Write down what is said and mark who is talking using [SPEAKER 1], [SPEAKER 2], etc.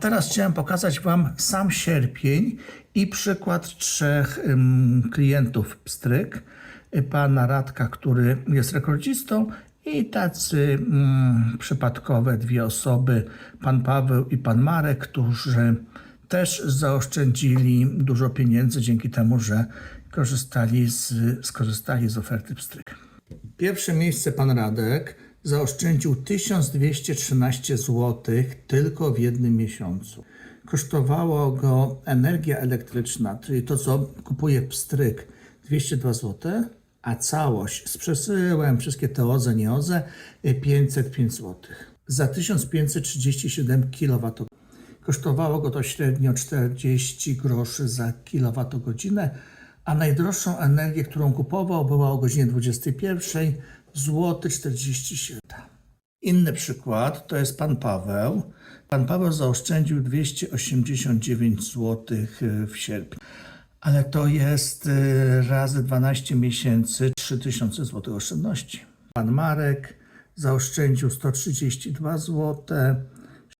[SPEAKER 1] teraz chciałem pokazać Wam sam sierpień i przykład trzech klientów pstryk. Y, Pana Radka, który jest rekordzistą i tacy mm, przypadkowe dwie osoby, pan Paweł i pan Marek, którzy też zaoszczędzili dużo pieniędzy dzięki temu, że korzystali z, skorzystali z oferty pstryk. Pierwsze miejsce pan Radek zaoszczędził 1213 zł tylko w jednym miesiącu. Kosztowało go energia elektryczna, czyli to, co kupuje pstryk, 202 zł, a całość z przesyłem, wszystkie te OZE, nie OZE, 505 zł. Za 1537 kWh. Kosztowało go to średnio 40 groszy za kilowatogodzinę, a najdroższą energię, którą kupował, była o godzinie 21 zł 47. Inny przykład to jest pan Paweł. Pan Paweł zaoszczędził 289 zł w sierpniu, ale to jest y, razy 12 miesięcy 3000 zł oszczędności. Pan Marek zaoszczędził 132 zł